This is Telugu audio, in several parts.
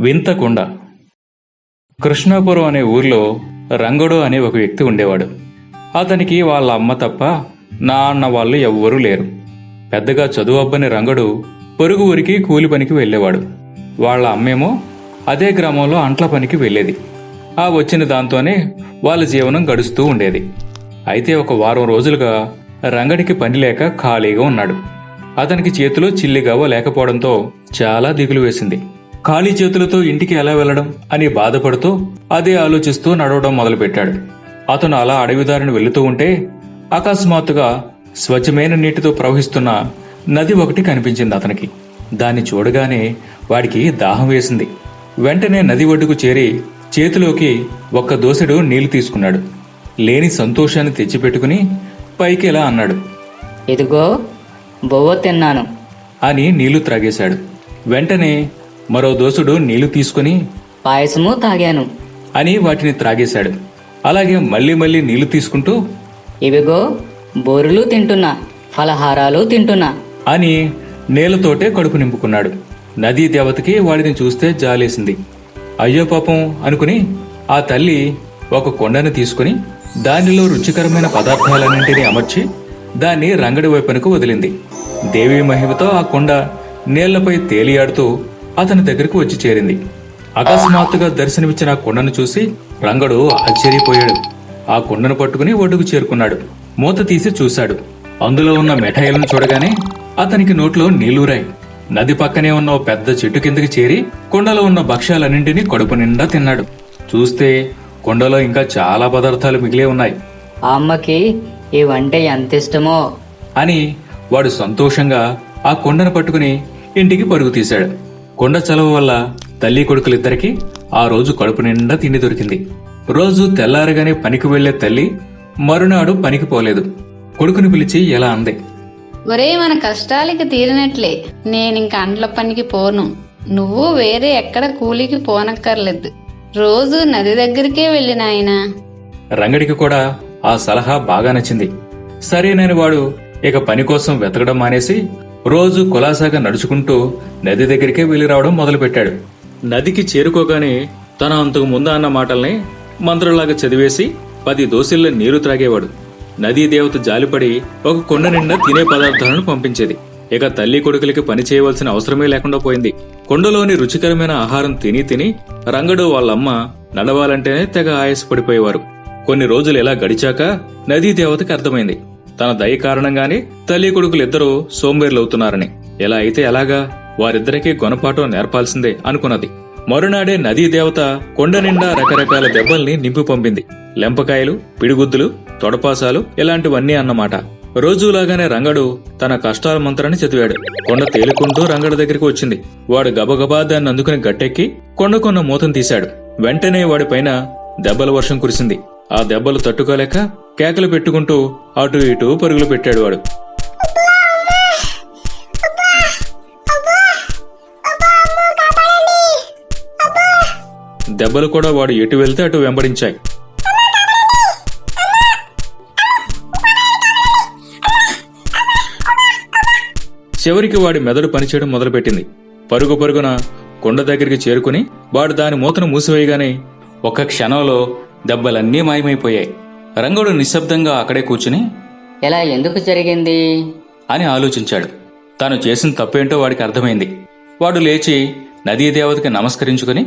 వింతకొండ. కృష్ణాపురం అనే ఊర్లో రంగడు అనే ఒక వ్యక్తి ఉండేవాడు. అతనికి వాళ్ళ అమ్మ తప్ప నాన్న వాళ్ళు ఎవ్వరూ లేరు. పెద్దగా చదువు అబ్బని రంగడు పొరుగు ఊరికి కూలి పనికి వెళ్ళేవాడు. వాళ్ళ అమ్మేమో అదే గ్రామంలో అంట్ల పనికి వెళ్ళేది. ఆ వచ్చిన దాంతోనే వాళ్ళ జీవనం గడుస్తూ ఉండేది. అయితే ఒక వారం రోజులుగా రంగడికి పని లేక ఖాళీగా ఉన్నాడు. అతనికి చేతిలో చిల్లిగవ్వ లేకపోవడంతో చాలా దిగులు వేసింది. ఖాళీ చేతులతో ఇంటికి ఎలా వెళ్ళడం అని బాధపడుతూ అదే ఆలోచిస్తూ నడవడం మొదలుపెట్టాడు. అతను అలా అడవిదారిని వెళుతూ ఉంటే అకస్మాత్తుగా స్వచ్ఛమైన నీటితో ప్రవహిస్తున్న నది ఒకటి కనిపించింది అతనికి. దాన్ని చూడగానే వాడికి దాహం వేసింది. వెంటనే నది ఒడ్డుకు చేరి చేతిలోకి ఒక్క దోసెడు నీళ్ళు తీసుకున్నాడు. లేని సంతోషాన్ని తెచ్చిపెట్టుకుని పైకి ఇలా అన్నాడు. ఇదిగో బొవ్వ తిన్నాను. అని నీళ్ళు త్రాగేశాడు. వెంటనే మరో దోసుడు నీళ్ళు తీసుకుని పాయసము తాగాను. అని వాటిని త్రాగేశాడు. అలాగే మళ్ళీ మళ్ళీ నీళ్ళు తీసుకుంటూ ఇవిగో బోరులు తింటున్నా ఫలహారాలు తింటున్నా. అని నేలతోటే కడుపు నింపుకున్నాడు. నదీ దేవతకి వాడిని చూస్తే జాలేసింది. అయ్యో పాపం అనుకుని ఆ తల్లి ఒక కొండను తీసుకుని దానిలో రుచికరమైన పదార్థాలన్నింటినీ అమర్చి దాన్ని రంగడి వైపునకు వదిలింది. దేవి మహిమతో ఆ కొండ నేళ్ళపై తేలియాడుతూ అతని దగ్గరకు వచ్చి చేరింది. అకస్మాత్తుగా దర్శనమిచ్చిన కొండను చూసి రంగడు ఆశ్చర్యపోయాడు. ఆ కొండను పట్టుకుని ఒడ్డుకు చేరుకున్నాడు. మూత తీసి చూశాడు. అందులో ఉన్న మిఠాయిలను చూడగానే అతనికి నోట్లో నీళ్ళూరాయి నది పక్కనే ఉన్న ఓ పెద్ద చెట్టు కిందకి చేరి కొండలో ఉన్న భక్ష్యాలన్నింటినీ కడుపు నిండా తిన్నాడు. చూస్తే కొండలో ఇంకా చాలా పదార్థాలు మిగిలే ఉన్నాయి. ఆ అమ్మకి ఇవంటే ఎంత ఇష్టమో. అని వాడు సంతోషంగా ఆ కొండను పట్టుకుని ఇంటికి పరుగు తీశాడు. కొండ చలవ వల్ల తల్లి కొడుకులిద్దరికీ ఆ రోజు కడుపు నిండా తిండి దొరికింది. రోజు తెల్లారగానే పనికి వెళ్ళే తల్లి మరునాడు పనికి పోలేదు. కొడుకుని పిలిచి ఎలా అంది? ఒరే మన కష్టాలకి తీరినట్లే. నేనింక అండ్ల పనికి పోను. నువ్వు వేరే ఎక్కడ కూలికి పోనక్కర్లేదు. రోజు నది దగ్గరికే వెళ్ళి నాయనా. రంగడికి కూడా ఆ సలహా బాగా నచ్చింది. సరేనని వాడు ఇక పని కోసం వెతకడం మానేసి రోజు కులాసాగా నడుచుకుంటూ నది దగ్గరికే వెళ్ళి రావడం మొదలుపెట్టాడు. నదికి చేరుకోగానే తన అంతకు ముందు అన్న మాటల్ని మంత్రులాగా చదివేసి పది దోసిళ్ళ నీరు త్రాగేవాడు. నదీ దేవత జాలిపడి ఒక కొండ నిండా తినే పదార్థాలను పంపించేది. ఇక తల్లి కొడుకులకి పని చేయవలసిన అవసరమే లేకుండా పోయింది. కొండలోని రుచికరమైన ఆహారం తిని తిని రంగడు వాళ్ళమ్మ నడవాలంటేనే తెగ ఆయాసపడిపోయేవారు. కొన్ని రోజులు ఇలా గడిచాక నదీ దేవతకి అర్థమైంది. తన దయ కారణంగానే తల్లి కొడుకులిద్దరూ సోంబేర్లవుతున్నారని. ఎలా అయితే ఎలాగా వారిద్దరికీ గొనపాఠం నేర్పాల్సిందే అనుకున్నది. మరునాడే నదీ దేవత కొండ నిండా రకరకాల దెబ్బల్ని నింపి పంపింది. లెంపకాయలు పిడిగుద్దులు తొడపాసాలు ఇలాంటివన్నీ అన్నమాట. రోజులాగానే రంగడు తన కష్టాల మంత్రాన్ని చదివాడు. కొండ తేలుకుంటూ రంగడు దగ్గరికి వచ్చింది. వాడు గబగబా దాన్ని అందుకుని గట్టెక్కి కొండ కొన్న మూతను తీశాడు. వెంటనే వాడిపైన దెబ్బల వర్షం కురిసింది. ఆ దెబ్బలు తట్టుకోలేక కేకలు పెట్టుకుంటూ అటు ఇటు పరుగులు పెట్టాడు వాడు. దెబ్బలు కూడా వాడు ఎటు వెళ్తే అటు వెంబడించాయి. చివరికి వాడి మెదడు పనిచేయడం మొదలుపెట్టింది. పరుగు పరుగున కొండ దగ్గరికి చేరుకుని వాడు దాని మూతను మూసివేయగానే ఒక క్షణంలో దెబ్బలన్నీ మాయమైపోయాయి. రంగడు నిశ్శబ్దంగా అక్కడే కూర్చుని ఇలా ఎందుకు జరిగింది? అని ఆలోచించాడు. తాను చేసిన తప్పేంటో వాడికి అర్థమైంది. వాడు లేచి నదీ దేవతకి నమస్కరించుకుని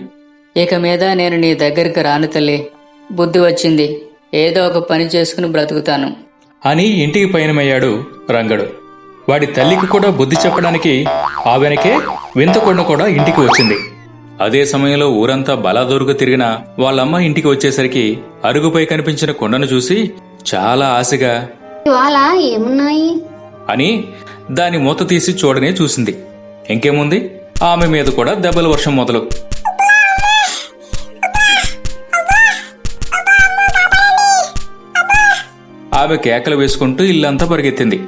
ఇక మీద నేను నీ దగ్గరికి రాను తల్లి. బుద్ధి వచ్చింది. ఏదో ఒక పని చేసుకుని బ్రతుకుతాను. అని ఇంటికి పయనమయ్యాడు రంగడు. వాడి తల్లికి కూడా బుద్ధి చెప్పడానికి ఆ వెనకే వింతకొండ కూడా ఇంటికి వచ్చింది. అదే సమయంలో ఊరంతా బలాదూరుగా తిరిగిన వాళ్ళమ్మ ఇంటికి వచ్చేసరికి అరుగుపై కనిపించిన కొండను చూసి చాలా ఆశగా ఇవాళ ఏమున్నాయి? అని దాని మూత తీసి చూడనే చూసింది. ఇంకేముంది? ఆమె మీద కూడా దెబ్బల వర్షం మొదలు. ఆమె కేకలు వేసుకుంటూ ఇల్లంతా పరిగెత్తింది.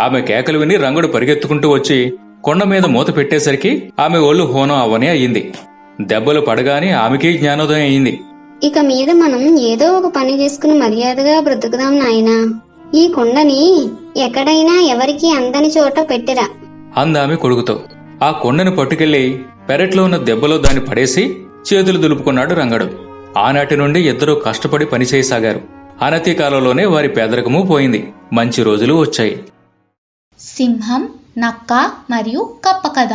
ఆమె కేకలు విని రంగుడు పరిగెత్తుకుంటూ వచ్చి కొండ మీద మూత పెట్టేసరికి ఆమె ఒళ్ళు హోనం అవనే అయ్యింది. దెబ్బలు పడగానే ఆమెకి జ్ఞానోదయం అయింది ఇక మీద మనం ఏదో ఒక పని చేసుకుని మర్యాదగా బ్రతుకుదాం నాయనా. ఈ కుండని ఎక్కడైనా ఎవరికి అందని చోట పెట్టిరా. అందామె కొడుకుతో. ఆ కొండను పట్టుకెళ్ళి పెరట్లో ఉన్న దెబ్బలో దాన్ని పడేసి చేతులు దులుపుకున్నాడు రంగడు. ఆనాటి నుండి ఇద్దరూ కష్టపడి పనిచేయసాగారు. అనతి కాలంలోనే వారి పేదరికము పోయింది. మంచి రోజులు వచ్చాయి. సింహం నక్క మరియు కప్ప కథ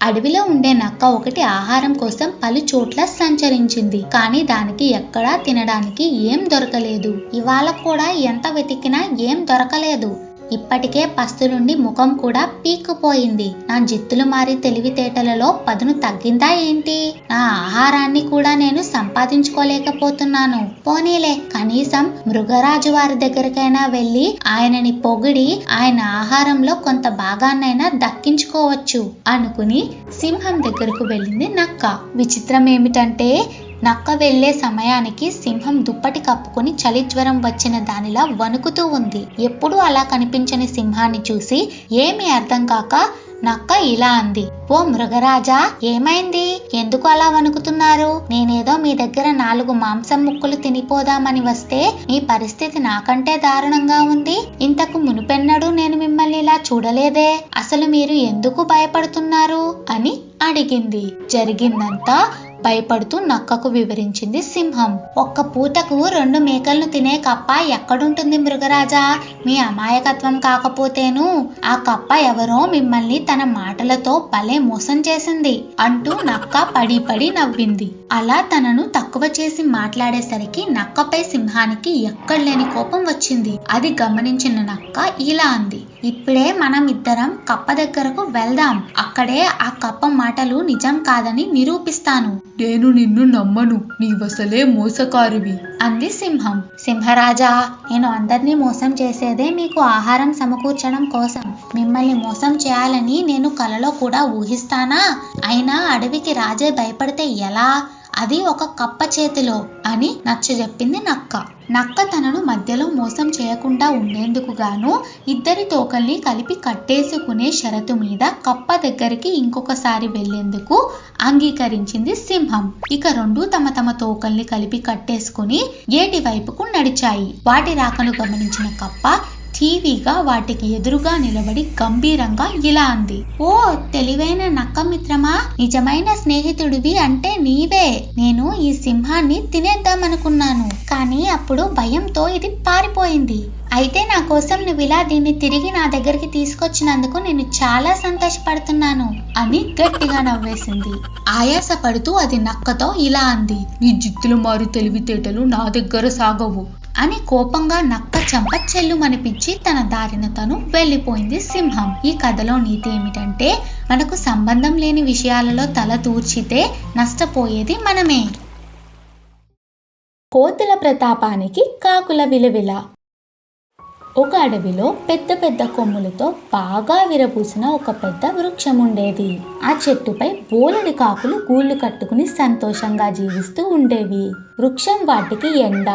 అడవిలో ఉండే నక్క ఒకటి ఆహారం కోసం పలు చోట్ల సంచరించింది. కానీ దానికి ఎక్కడా తినడానికి ఏం దొరకలేదు. ఇవాళ కూడా ఎంత వెతికినా ఏం దొరకలేదు. ఇప్పటికే పస్తులుండి ముఖం కూడా పీక్కుపోయింది. నా జిత్తులు మారి తెలివితేటలలో పదును తగ్గిందా ఏంటి? నా ఆహారాన్ని కూడా నేను సంపాదించుకోలేకపోతున్నాను. పోనీలే కనీసం మృగరాజు వారి దగ్గరికైనా వెళ్ళి ఆయనని పొగిడి ఆయన ఆహారంలో కొంత భాగాన్నైనా దక్కించుకోవచ్చు అనుకుని సింహం దగ్గరకు వెళ్ళింది నక్క. విచిత్రం ఏమిటంటే నక్క వెళ్ళే సమయానికి సింహం దుప్పటి కప్పుకొని చలి జ్వరం వచ్చిన దానిలా వణుకుతూ ఉంది. ఎప్పుడూ అలా కనిపించని సింహాన్ని చూసి ఏమీ అర్థం కాక నక్క ఇలా అంది. ఓ మృగరాజా ఏమైంది? ఎందుకు అలా వణుకుతున్నారు? నేనేదో మీ దగ్గర నాలుగు మాంసం ముక్కలు తినిపోదామని వస్తే మీ పరిస్థితి నాకంటే దారుణంగా ఉంది. ఇంతకు మునుపెన్నడూ నేను మిమ్మల్ని ఇలా చూడలేదే. అసలు మీరు ఎందుకు భయపడుతున్నారు? అని అడిగింది. జరిగిందంతా భయపడుతూ నక్కకు వివరించింది సింహం. ఒక్క పూటకు రెండు మేకలను తినే కప్ప ఎక్కడుంటుంది మృగరాజా? మీ అమాయకత్వం కాకపోతేను. ఆ కప్ప ఎవరో మిమ్మల్ని తన మాటలతో భలే మోసం చేసింది అంటూ నక్క పడి పడి నవ్వింది. అలా తనను తక్కువ చేసి మాట్లాడేసరికి నక్కపై సింహానికి ఎక్కడలేని కోపం వచ్చింది. అది గమనించిన నక్క ఇలా అంది. ఇప్పుడే మనం ఇద్దరం కప్ప దగ్గరకు వెళ్దాం. అక్కడే ఆ కప్ప మాటలు నిజం కాదని నిరూపిస్తాను. నేను నిన్ను నమ్మను. నీవసలే మోసకారివి. అంది సింహం. సింహరాజా నేను అందరినీ మోసం చేసేదే మీకు ఆహారం సమకూర్చడం కోసం. మిమ్మల్ని మోసం చేయాలని నేను కలలో కూడా ఊహిస్తానా? అయినా అడవికి రాజే భయపడితే ఎలా? అది ఒక కప్ప చేతిలో అని నచ్చజెప్పింది నక్క. నక్క తనను మధ్యలో మోసం చేయకుండా ఉండేందుకు గాను ఇద్దరి తోకల్ని కలిపి కట్టేసుకునే షరతు మీద కప్ప దగ్గరికి ఇంకొకసారి వెళ్ళేందుకు అంగీకరించింది సింహం. ఇక రెండు తమ తమ తోకల్ని కలిపి కట్టేసుకుని ఏటి వైపుకు నడిచాయి. వాటి రాకను గమనించిన కప్ప టీవీగా వాటికి ఎదురుగా నిలబడి గంభీరంగా ఇలా అంది. ఓ తెలివైన నక్క మిత్రమా నిజమైన స్నేహితుడివి అంటే నీవే. నేను ఈ సింహాన్ని తినేద్దామనుకున్నాను. కానీ అప్పుడు భయంతో ఇది పారిపోయింది. అయితే నా కోసం నువ్వు ఇలా దీన్ని తిరిగి నా దగ్గరికి తీసుకొచ్చినందుకు నేను చాలా సంతోషపడుతున్నాను అని గట్టిగా నవ్వేసింది. ఆయాసపడుతూ అది నక్కతో ఇలా అంది. నీ జిత్తులు మారి తెలివితేటలు నా దగ్గర సాగవు అని కోపంగా నక్క చెంప చెల్లుమనిపించి తన దారిన తను వెళ్ళిపోయింది సింహం. ఈ కథలో నీతి ఏమిటంటే మనకు సంబంధం లేని విషయాలలో తల తూర్చితే నష్టపోయేది మనమే. కోతుల ప్రతాపానికి కాకుల విలువిల. ఒక అడవిలో పెద్ద పెద్ద కొమ్ములతో బాగా విరబూసిన ఒక పెద్ద వృక్షం ఉండేది ఆ చెట్టుపై బోలెడి కాకులు గూళ్ళు కట్టుకుని సంతోషంగా జీవిస్తూ ఉండేవి. వృక్షం వాటికి ఎండ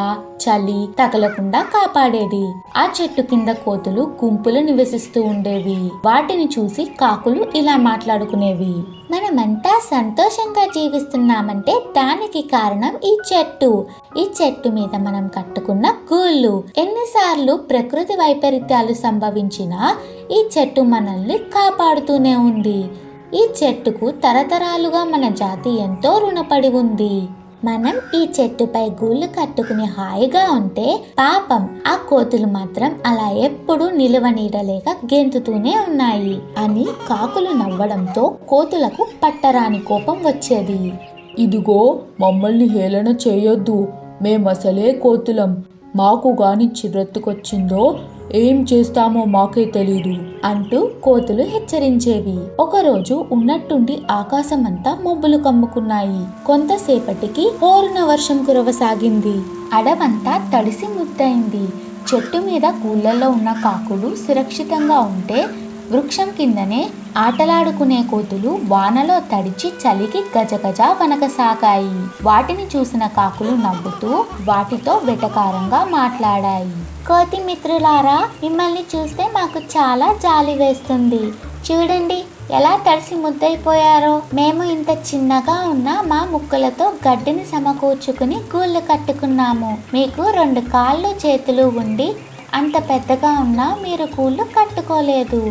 చలి తగలకుండా కాపాడేది. ఆ చెట్టు కింద కోతులు గుంపులు నివసిస్తూ ఉండేవి. వాటిని చూసి కాకులు ఇలా మాట్లాడుకునేవి. మనమంతా సంతోషంగా జీవిస్తున్నామంటే దానికి కారణం ఈ చెట్టు. ఈ చెట్టు మీద మనం కట్టుకున్న గూళ్ళు. ఎన్నిసార్లు ప్రకృతి వైపరీత్యాలు సంభవించినా ఈ చెట్టు మనల్ని కాపాడుతూనే ఉంది. ఈ చెట్టుకు తరతరాలుగా మన జాతి ఎంతో రుణపడి ఉంది. మనం ఈ చెట్టుపై గూళ్ళు కట్టుకుని హాయిగా ఉంటే పాపం ఆ కోతులు మాత్రం అలా ఎప్పుడూ నిలువ నీడలేక గెంతుతూనే ఉన్నాయి అని కాకులు నవ్వడంతో కోతులకు పట్టరాని కోపం వచ్చేది. ఇదిగో మమ్మల్ని హేళన చేయొద్దు. మేమసలే కోతులం. మాకు గాని చిర్రెత్తుకొచ్చిందో ఏం చేస్తామో మాకే తెలీదు అంటూ కోతులు హెచ్చరించేవి. ఒకరోజు ఉన్నట్టుండి ఆకాశమంతా మబ్బులు కమ్ముకున్నాయి. కొంతసేపటికి హోరున వర్షం కురవసాగింది. అడవంతా తడిసి ముద్దయింది. చెట్టు మీద కూళ్ళల్లో ఉన్న కాకులు సురక్షితంగా ఉంటే వృక్షం కిందనే ఆటలాడుకునే కోతులు వానలో తడిచి చలికి గజగజ వనకసాగాయి వాటిని చూసిన కాకులు నవ్వుతూ వాటితో వెటకారంగా మాట్లాడాయి. కోతి మిత్రులారా మిమ్మల్ని చూస్తే మాకు చాలా జాలి వేస్తుంది. చూడండి ఎలా తడిసి ముద్దయిపోయారో. మేము ఇంత చిన్నగా ఉన్న మా ముక్కలతో గడ్డిని సమకూర్చుకుని గూళ్ళు కట్టుకున్నాము. మీకు రెండు కాళ్ళు చేతులు ఉండి అంత పెద్దగా ఉన్నా మీరు కూళ్ళు కట్టుకోలేదు.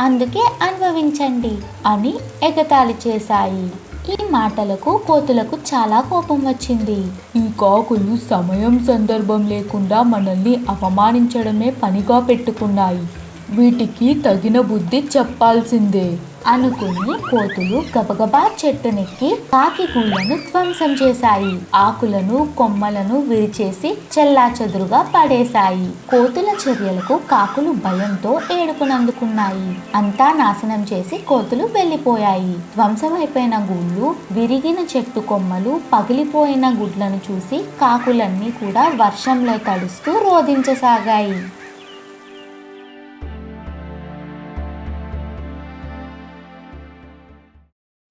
అందుకే అనుభవించండి అని ఎగతాళి చేశాయి. ఈ మాటలకు కోతులకు చాలా కోపం వచ్చింది. ఈ కాకులు సమయం సందర్భం లేకుండా మనల్ని అవమానించడమే పనిగా పెట్టుకున్నాయి. వీటికి తగిన బుద్ధి చెప్పాల్సిందే అనుకుని కోతులు గబగబా చెట్టునెక్కి కాకి గూళ్ళను ధ్వంసం చేశాయి. ఆకులను కొమ్మలను విరిచేసి చెల్లాచెదురుగా పడేశాయి. కోతుల చర్యలకు కాకులు భయంతో ఏడుపునందుకున్నాయి. అంతా నాశనం చేసి కోతులు వెళ్ళిపోయాయి. ధ్వంసమైపోయిన గూళ్ళు విరిగిన చెట్టు కొమ్మలు పగిలిపోయిన గుడ్లను చూసి కాకులన్నీ కూడా వర్షంలో తడుస్తూ రోధించసాగాయి.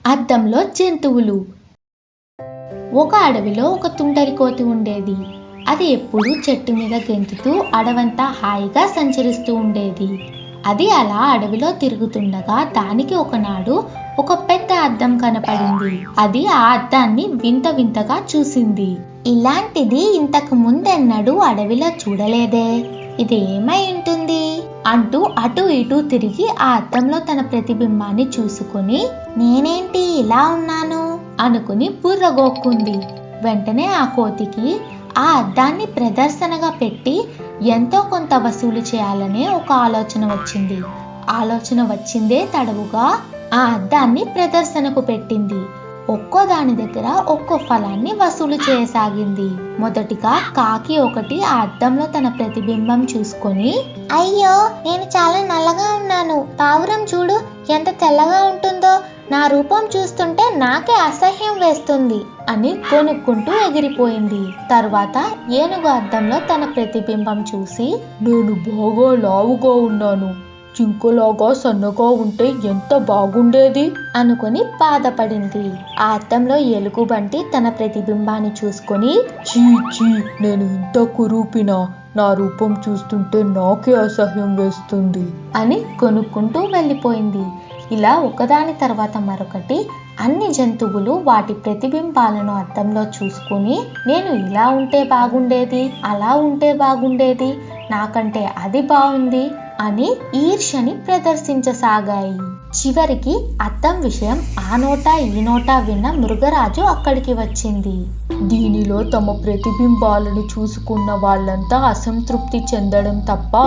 అద్దంలో జంతువులు. ఒక అడవిలో ఒక తుంటరి కోతి ఉండేది. అది ఎప్పుడూ చెట్టు మీద గెంతుతూ అడవంతా హాయిగా సంచరిస్తూ ఉండేది. అది అలా అడవిలో తిరుగుతుండగా దానికి ఒకనాడు ఒక పెద్ద అద్దం కనపడింది. అది ఆ అద్దాన్ని వింత వింతగా చూసింది. ఇలాంటిది ఇంతకు ముందెన్నడూ అడవిలో చూడలేదే. ఇది ఏమై అంటూ అటు ఇటు తిరిగి ఆ అద్దంలో తన ప్రతిబింబాన్ని చూసుకుని నేనేంటి ఇలా ఉన్నాను? అనుకుని బుర్రగోక్కుంది. వెంటనే ఆ కోతికి ఆ అద్దాన్ని ప్రదర్శనగా పెట్టి ఎంతో కొంత వసూలు చేయాలనే ఒక ఆలోచన వచ్చింది. ఆలోచన వచ్చిందే తడవుగా ఆ అద్దాన్ని ప్రదర్శనకు పెట్టింది. ఒక్కో దాని దగ్గర ఒక్కో ఫలాన్ని వసూలు చేయసాగింది. మొదటిగా కాకి ఒకటి ఆ అద్దంలో తన ప్రతిబింబం చూసుకొని అయ్యో నేను చాలా నల్లగా ఉన్నాను. పావురం చూడు ఎంత తెల్లగా ఉంటుందో. నా రూపం చూస్తుంటే నాకే అసహ్యం వేస్తుంది అని కొనుక్కుంటూ ఎగిరిపోయింది. తర్వాత ఏనుగు అద్దంలో తన ప్రతిబింబం చూసి నేను బాగా లావుగా ఉన్నాను. జింకలాగా సన్నగా ఉంటే ఎంత బాగుండేది? అనుకొని బాధపడింది. ఆ అద్దంలో ఎలుగుబంటి తన ప్రతిబింబాన్ని చూసుకొని చీ చీ నేను ఇంత కురూపినా నా రూపం చూస్తుంటే నాకే అసహ్యం వేస్తుంది అని కొనుక్కుంటూ వెళ్ళిపోయింది. ఇలా ఒకదాని తర్వాత మరొకటి అన్ని జంతువులు వాటి ప్రతిబింబాలను అద్దంలో చూసుకుని నేను ఇలా ఉంటే బాగుండేది అలా ఉంటే బాగుండేది నాకంటే అది బాగుంది అని ఈర్ష్యని ప్రదర్శించసాగాయి. చివరికి అద్దం విషయం ఆ నోటా ఈ నోటా విన్న మృగరాజు అక్కడికి వచ్చింది. దీనిలో తమ ప్రతిబింబాలను చూసుకున్న వాళ్ళంతా అసంతృప్తి చెందడం తప్ప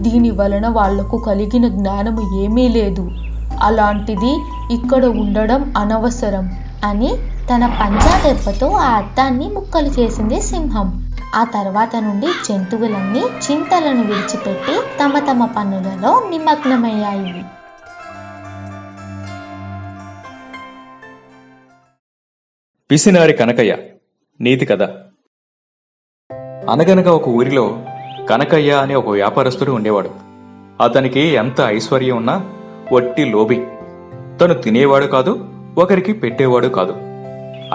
దీని వలన వాళ్ళకు కలిగిన జ్ఞానము ఏమీ లేదు. అలాంటిది ఇక్కడ ఉండడం అనవసరం అని తన పంజా దెబ్బతో ఆ అద్దాన్ని ముక్కలు చేసింది సింహం. ఆ తర్వాత నుండి జంతువులన్నీ చింతలను విడిచిపెట్టి తమ తమ పనులలో నిమగ్నమయ్యాయి. పిసినారి కనకయ్య నీతి కథ. అనగనగా ఒక ఊరిలో కనకయ్య అనే ఒక వ్యాపారస్తుడు ఉండేవాడు. అతనికి ఎంత ఐశ్వర్యం ఉన్నా వట్టి లోబి. తను తినేవాడు కాదు ఒకరికి పెట్టేవాడు కాదు.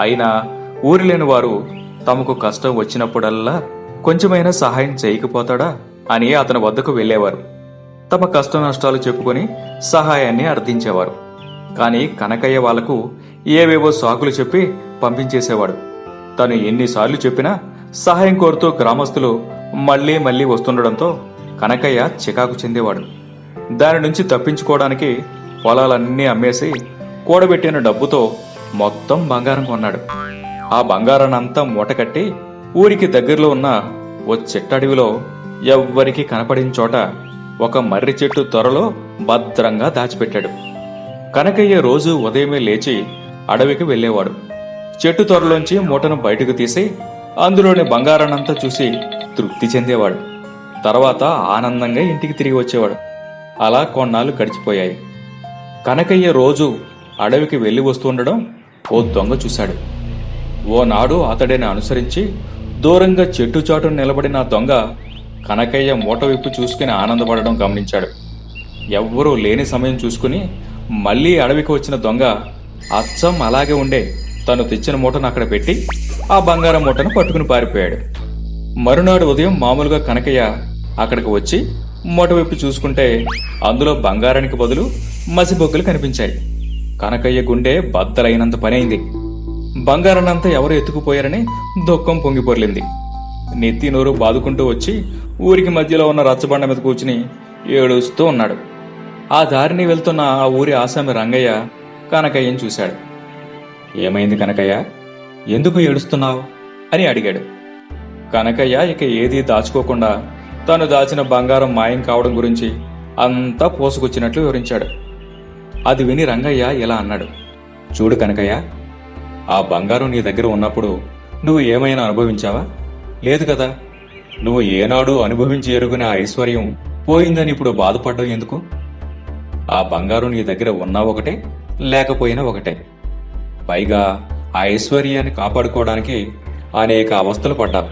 అయినా ఊరిలేని వారు తమకు కష్టం వచ్చినప్పుడల్లా కొంచెమైనా సహాయం చేయకపోతాడా అని అతని వద్దకు వెళ్ళేవారు. తమ కష్ట నష్టాలు చెప్పుకొని సహాయాన్ని అర్థించేవారు. కానీ కనకయ్య వాళ్ళకు ఏవేవో సాకులు చెప్పి పంపించేసేవాడు. తను ఎన్నిసార్లు చెప్పినా సహాయం కోరుతూ గ్రామస్తులు మళ్ళీ మళ్ళీ వస్తుండడంతో కనకయ్య చికాకు చెందేవాడు. దాని నుంచి తప్పించుకోవడానికి పొలాలన్నీ అమ్మేసి కూడబెట్టిన డబ్బుతో మొత్తం బంగారం కొన్నాడు. ఆ బంగారాన్నంతా మూటకట్టి ఊరికి దగ్గరలో ఉన్న ఓ చెట్టడవిలో ఎవ్వరికి కనపడిన చోట ఒక మర్రి చెట్టు త్వరలో భద్రంగా దాచిపెట్టాడు. కనకయ్య రోజు ఉదయమే లేచి అడవికి వెళ్ళేవాడు. చెట్టు త్వరలోంచి మూటను బయటకు తీసి అందులోని బంగారాన్నంతా చూసి తృప్తి చెందేవాడు. తర్వాత ఆనందంగా ఇంటికి తిరిగి వచ్చేవాడు. అలా కొన్నాళ్ళు గడిచిపోయాయి. కనకయ్య రోజు అడవికి వెళ్ళి వస్తుండడం ఓ దొంగ చూశాడు. ఓనాడు అతడిని అనుసరించి దూరంగా చెట్టు చాటున నిలబడిన దొంగ కనకయ్య మూట విప్పు చూసుకుని ఆనందపడడం గమనించాడు. ఎవ్వరూ లేని సమయం చూసుకుని మళ్ళీ అడవికి వచ్చిన దొంగ అచ్చం అలాగే ఉండే తను తెచ్చిన మూటను అక్కడ పెట్టి ఆ బంగారం మూటను పట్టుకుని పారిపోయాడు. మరునాడు ఉదయం మామూలుగా కనకయ్య అక్కడికి వచ్చి మూట విప్పి చూసుకుంటే అందులో బంగారానికి బదులు మసిబొగ్గులు కనిపించాయి. కనకయ్య గుండె బద్దలైనంత పనైంది బంగారాన్నంతా ఎవరు ఎత్తుకుపోయారని దుఃఖం పొంగిపొర్లింది. నెత్తి నోరు బాదుకుంటూ వచ్చి ఊరికి మధ్యలో ఉన్న రచ్చబండ మీద కూర్చుని ఏడుస్తూ ఉన్నాడు. ఆ దారిని వెళ్తున్న ఆ ఊరి ఆసామి రంగయ్య కనకయ్యని చూశాడు. ఏమైంది కనకయ్య? ఎందుకు ఏడుస్తున్నావు? అని అడిగాడు. కనకయ్య ఇక ఏదీ దాచుకోకుండా తాను దాచిన బంగారం మాయం కావడం గురించి అంతా పోసుకొచ్చినట్లు వివరించాడు. అది విని రంగయ్య ఇలా అన్నాడు. చూడు కనకయ్య ఆ బంగారం నీ దగ్గర ఉన్నప్పుడు నువ్వు ఏమైనా అనుభవించావా? లేదు కదా. నువ్వు ఏనాడు అనుభవించి ఎరుగున ఐశ్వర్యం పోయిందని ఇప్పుడు బాధపడ్డం ఎందుకు? ఆ బంగారం నీ దగ్గర ఉన్నా ఒకటే లేకపోయినా ఒకటే. పైగా ఆ ఐశ్వర్యాన్ని కాపాడుకోవడానికి అనేక అవస్థలు పడ్డావు.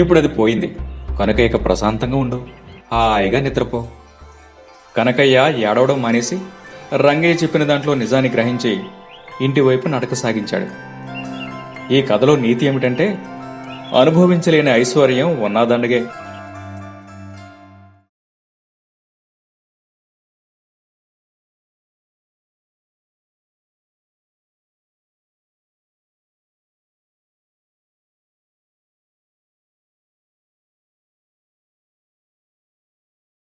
ఇప్పుడు అది పోయింది. కనుక ఇక ప్రశాంతంగా ఉండు. హాయిగా నిద్రపో. కనకయ్య ఏడవడం మానేసి రంగయ్య చెప్పిన దాంట్లో నిజాన్ని గ్రహించి ఇంటి వైపు నడక సాగించాడు. ఈ కథలో నీతి ఏమిటంటే అనుభవించలేని ఐశ్వర్యం ఉన్నదండగే